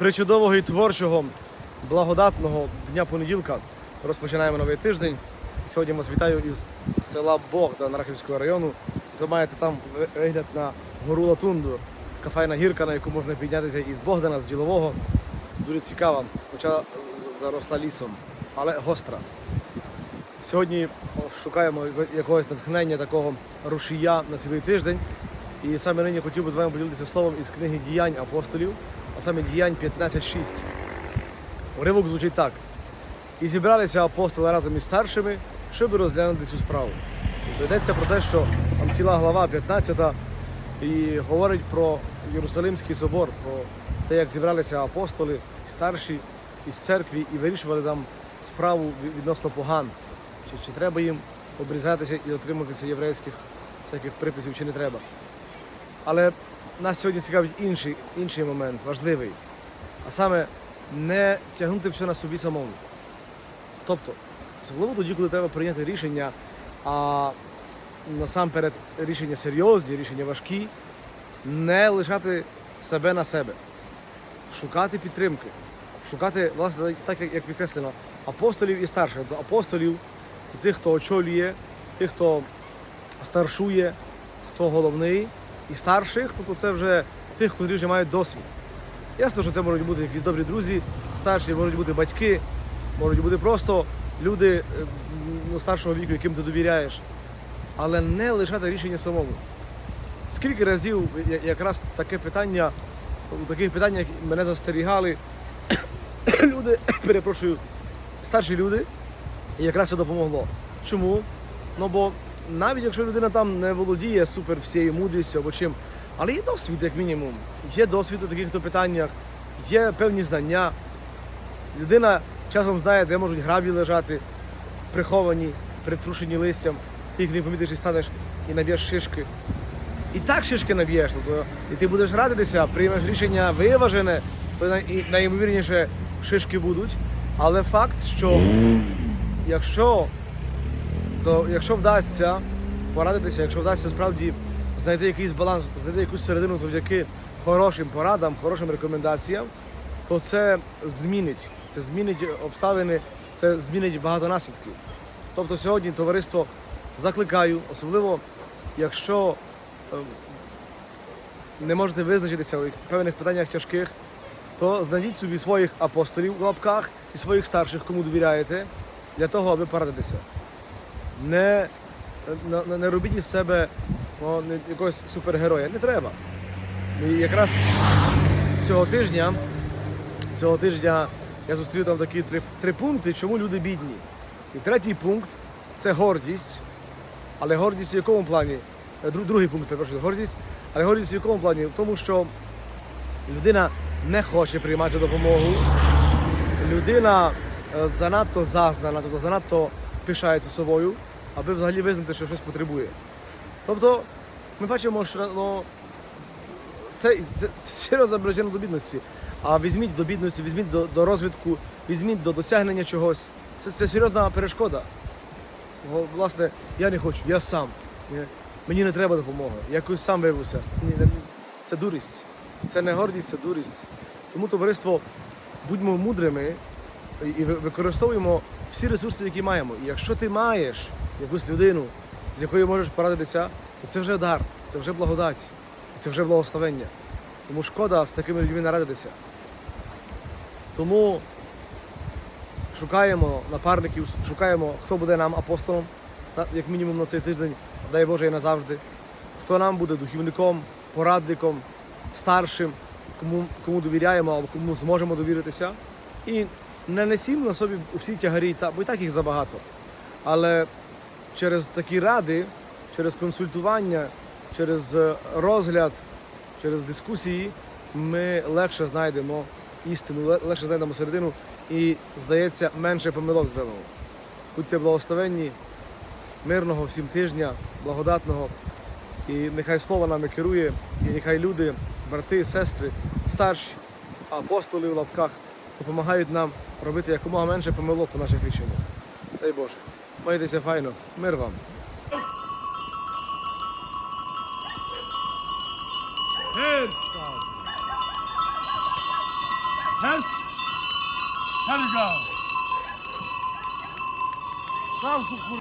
Причудового і творчого, благодатного дня понеділка розпочинаємо новий тиждень. Сьогодні вас вітаю із села Богдан Рахівського району. Ви маєте там вигляд на гору Латунду, кафейна гірка, на яку можна піднятися із Богдана, з ділового. Дуже цікава, хоча заросла лісом, але гостра. Сьогодні шукаємо якогось натхнення такого рушія на цілий тиждень. І саме нині хотів би з вами поділитися словом із книги діянь апостолів, а саме діянь 15.6. Уривок звучить так. І зібралися апостоли разом із старшими, щоб розглянути цю справу. Йдеться про те, що там ціла глава 15 і говорить про Єрусалимський собор, про те, як зібралися апостоли, старші із церкві і вирішували там справу відносно поган. Чи, чи треба їм обрізатися і отримуватися єврейських всяких приписів, чи не треба. Але нас сьогодні цікавить інший, інший момент, важливий. А саме не тягнути все на собі самому. Тобто, особливо тоді, коли треба прийняти рішення, а насамперед рішення серйозні, рішення важкі, не лишати себе на себе, шукати підтримки, шукати, власне, так як підкреслено, апостолів і старших. До апостолів це тих, хто очолює, тих, хто старшує, хто головний, і старших, тобто це вже тих, котрі вже мають досвід. Ясно, що це можуть бути якісь добрі друзі, старші, можуть бути батьки, можуть бути просто люди е, ну, старшого віку, яким ти довіряєш. Але не лишати рішення самому. Скільки разів якраз таке питання, у таких питаннях мене застерігали люди, перепрошую, старші люди, і якраз це допомогло. Чому? Ну бо навіть якщо людина там не володіє супер всією мудрістю або чим, але є досвід, як мінімум. Є досвід у таких питаннях, є певні знання. Людина часом знає, де можуть граблі лежати, приховані, притрушені листям. Ти їх не помітиш і станеш і наб'єш шишки. І так шишки наб'єш, тобто, і ти будеш радитися, приймеш рішення виважене, то і найімовірніше шишки будуть. Але факт, що якщо, то, якщо вдасться порадитися, якщо вдасться справді знайти якийсь баланс, знайти якусь середину завдяки хорошим порадам, хорошим рекомендаціям, то це змінить. Це змінить обставини, це змінить багато наслідків. Тобто сьогодні товариство закликаю, особливо якщо е, не можете визначитися у певних питаннях тяжких, то знайдіть собі своїх апостолів в лапках і своїх старших, кому довіряєте, для того, аби порадитися. Не, не, робіть із себе ну, якогось супергероя. Не треба. І якраз цього тижня, цього тижня я зустрів там такі три, три пункти, чому люди бідні. І третій пункт це гордість. Але гордість в якому плані? Е, Другий пункт, перепрошую, гордість. Але гордість в якому плані? В тому, що людина не хоче приймати допомогу, людина е, занадто зазнана, тобто занадто пишається собою, аби взагалі визнати, що щось потребує. Тобто ми бачимо, що ну, це, серйозна причина до бідності. А візьміть до бідності, візьміть до, до розвитку, візьміть до досягнення чогось. Це, це серйозна перешкода. Власне, я не хочу, я сам. Ні, Мені не треба допомоги. Я якось сам не- Це дурість. Це не гордість, це дурість. Тому товариство, будьмо мудрими і використовуємо всі ресурси, які маємо. І якщо ти маєш якусь людину, з якою можеш порадитися, то це вже дар, це вже благодать, це вже благословення. Тому шкода з такими людьми нарадитися. Тому шукаємо напарників, шукаємо, хто буде нам апостолом, як мінімум на цей тиждень, дай Боже і назавжди. Хто нам буде духівником, порадником, старшим, кому, кому довіряємо або кому зможемо довіритися. І не несімо на собі всі тягарі, бо і так їх забагато. Але через такі ради, через консультування, через е, розгляд, через дискусії ми легше знайдемо істину, легше знайдемо середину і, здається, менше помилок зробимо. Будьте благословенні, мирного всім тижня, благодатного. І нехай слово нами керує, і нехай люди, брати, сестри, старші, апостоли в лапках допомагають нам робити якомога менше помилок у наших рішеннях. Дай Боже. Majte se fajno. Mer vam. Hej! Hej! Hej! Hej! Hej!